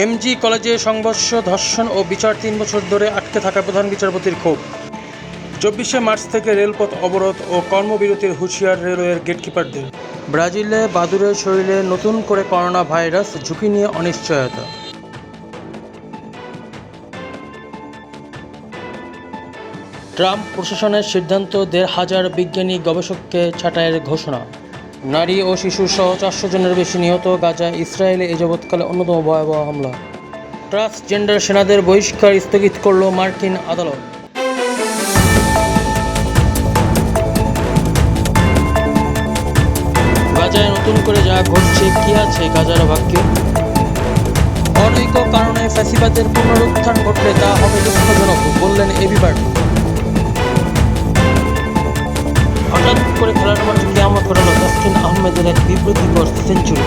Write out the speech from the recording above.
MG কলেজে সংঘর্ষ, ধর্ষণ ও বিচার তিন বছর ধরে আটকে থাকা প্রধান বিচারপতির ক্ষোভ। চব্বিশে মার্চ থেকে রেলপথ অবরোধ ও কর্মবিরতির হুঁশিয়ার রেলওয়ের গেটকিপারদের। ব্রাজিলে বাদুরের শরীরে নতুন করে করোনা ভাইরাস ঝুঁকি নিয়ে অনিশ্চয়তা। ট্রাম্প প্রশাসনের সিদ্ধান্ত দেড় হাজার বিজ্ঞানী গবেষককে ছাঁটাইয়ের ঘোষণা। নারী ও শিশু সহ চারশো জনের বেশি নিহত গাজায় ইসরায়েলে এ যাবৎকালে অন্যতম ভয়াবহ হামলা। ট্রান্সজেন্ডার সেনাদের বহিষ্কার স্থগিত করল মার্কিন আদালত। গাজায় নতুন করে যা ঘটছে, কি আছে গাজার ভাগ্যে? অনৈক কারণে ফ্যাসিবাদের পুনরুত্থান ঘটলে তা হবে দুঃখজনক, বললেন এবি পার্টি হঠাৎ করে খেলার তাসকিন আহমেদের এক বিবৃতিকর সেঞ্চুরি।